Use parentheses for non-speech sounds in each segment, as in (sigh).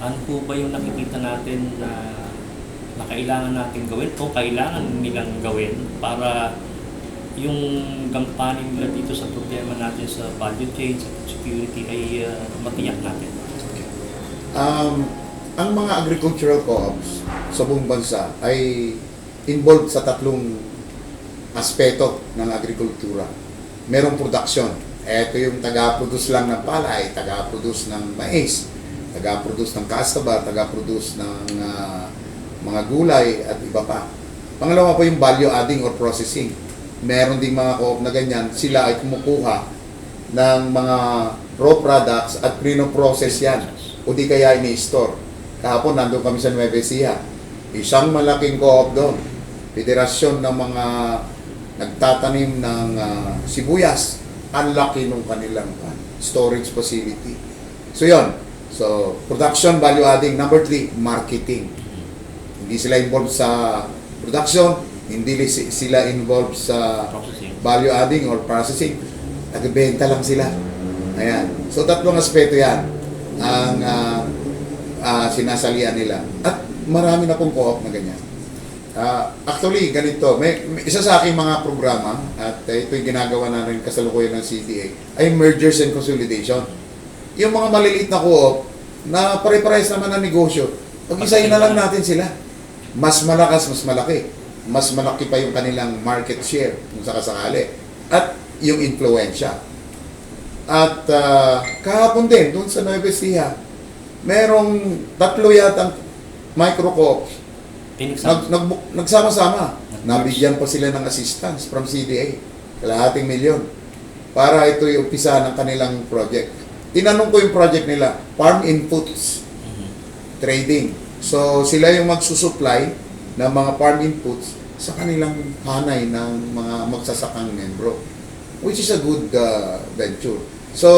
ano po ba yung nakikita natin na, na kailangan natin gawin o kailangan nilang gawin para yung gampanin nila dito sa problema natin sa value chain, sa security ay uh, matiyak natin. Um, ang mga agricultural co-ops sa buong bansa ay involved sa tatlong aspeto ng agrikultura. Merong production. Ito yung taga-produce lang ng palay, taga-produce ng mais, taga-produce ng cassava, taga-produce ng ah, mga gulay at iba pa. Pangalawa po yung value adding or processing. Meron ding mga co-op na ganyan, sila ay kumukuha ng mga raw products at prino-process yan o di kaya ini-store. Kahapon nandun kami sa Nueva Ecija. Isang malaking co-op doon. Federasyon ng mga nagtatanim ng ah, sibuyas. Ang laki nung kanilang ah, storage facility. So yon. So, production, value adding. Number three, marketing. Hindi sila involved sa production, hindi sila involved sa value adding or processing, nagbebenta lang sila. Ayan. So, tatlong aspeto yan ang ah, ah, sinasalian nila. At marami na pong co-op na ganyan. Ah, actually, ganito, may, may- isa sa aking mga programa, at uh, ito yung ginagawa na rin kasalukuyan ng CTA, ay mergers and consolidation. Yung mga maliliit na co-op, na pare-parehas naman ang negosyo, pag-isahin na lang natin sila. Mas malakas, mas malaki. Mas malaki pa yung kanilang market share kung sakasakali. At yung influensya. At ah, kahapon din, doon sa Nueva Ecija, merong tatlo yatang micro Phoenix nag, nag, nagsama-sama. Nabigyan pa sila ng assistance from CDA. Kalahating milyon. Para ito yung umpisa ng kanilang project. Tinanong ko yung project nila, farm inputs trading. So, sila yung magsusupply ng mga farm inputs sa kanilang hanay ng mga magsasakang membro. Which is a good uh, venture. So,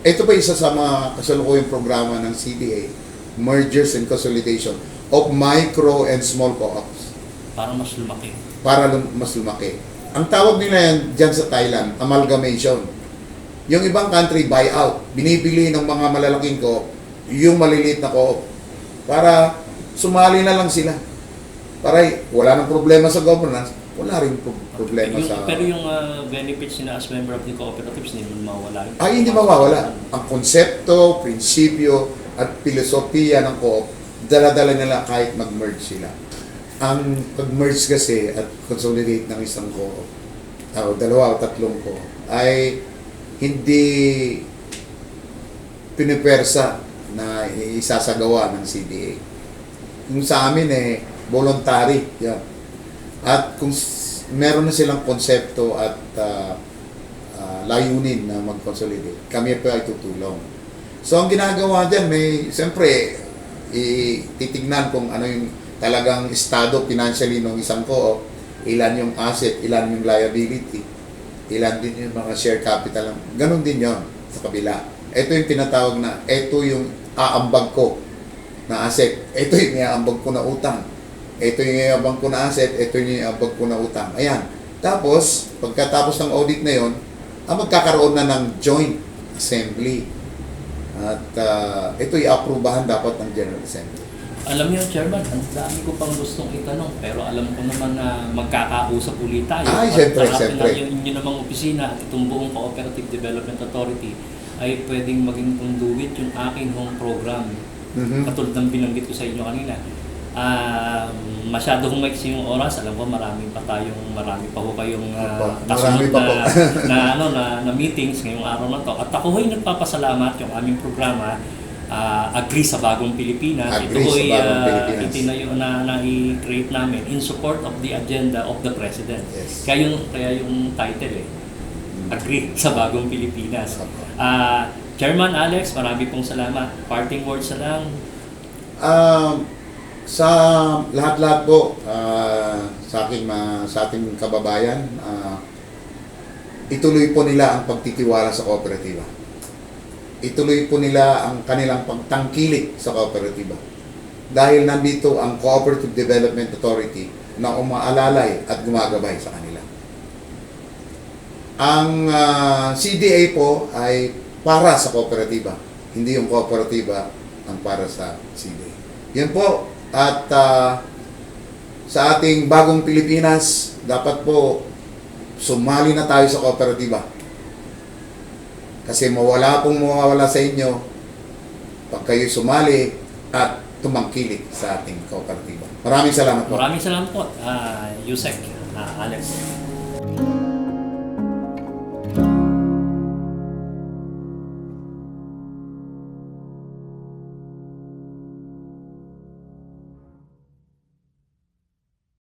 ito pa isa sa mga kasalukuyang programa ng CDA, Mergers and Consolidation of Micro and Small Co-ops Para mas lumaki. para lum- mas lumaki. Ang tawag nila yan dyan sa Thailand, amalgamation. Yung ibang country, buyout. Binibili ng mga malalaking co yung maliliit na co para sumali na lang sila. Para wala nang problema sa governance, wala rin pro- problema Yung- sa... Pero yung uh, benefits nila as member of the cooperatives, hindi naman mawala. yun. Ay, hindi mawawala. Ang konsepto, prinsipyo, at filosofiya ng co-op, dala-dala nila kahit mag-merge sila. Ang pag-merge kasi at consolidate ng isang co-op, o dalawa o tatlong co-op, ay hindi pinipersa na isasagawa ng CDA. Yung sa amin eh, voluntary. Yan. At kung meron na silang konsepto at ah, ah, layunin na mag-consolidate, kami pa ay tutulong. So ang ginagawa dyan, may, siyempre, titignan kung ano yung talagang estado financially ng isang co ilan yung asset, ilan yung liability, ilan din yung mga share capital. Ganon din yon sa kabila. Ito yung tinatawag na, ito yung aambag ko na asset. Ito yung iaambag ko na utang. Ito yung iaambag ko na asset. Ito yung iaambag ko na utang. Ayan. Tapos, pagkatapos ng audit na yon, ang magkakaroon na ng joint assembly. At ah, ito i-approbahan dapat ng General Assembly. Alam niyo, Chairman, ang dami ko pang gustong itanong, pero alam ko naman na magkakausap ulit tayo. Ay, At syempre, harapin syempre. na Yung inyo namang opisina at itong buong Cooperative Development Authority ay pwedeng maging conduit yung aking home program. Mhm. Katulad ng binanggit ko sa inyo kanina. Ah, masyado kong maiksi yung oras. Alam ko marami pa tayong, marami pa ho kayong uh, po. na, na, ano, na, na meetings ngayong araw na to. At ako ho'y nagpapasalamat yung aming programa ah, Agree sa Bagong Pilipinas. Agree Ito sa ho'y Bagong ah, Pilipinas. itinayo na, na i-create namin in support of the agenda of the President. Yes. Kaya yung, kaya yung title eh, Agree (laughs) sa Bagong Pilipinas. Ah, Chairman Alex, marami pong salamat. Parting words na lang. Um, sa lahat-lahat po, ah, sa aking mga, sa ating kababayan, ah, ituloy po nila ang pagtitiwala sa kooperatiba. Ituloy po nila ang kanilang pagtangkilik sa kooperatiba. Dahil nandito ang Cooperative Development Authority na umaalalay at gumagabay sa kanila. Ang ah, CDA po ay para sa kooperatiba. Hindi yung kooperatiba ang para sa CDA. Yan po. At ah, sa ating bagong Pilipinas, dapat po sumali na tayo sa kooperatiba. Kasi mawala pong mawawala sa inyo pag kayo sumali at tumangkilik sa ating kooperatiba. Maraming salamat po. Maraming salamat po, uh, Yusek, ah, Alex.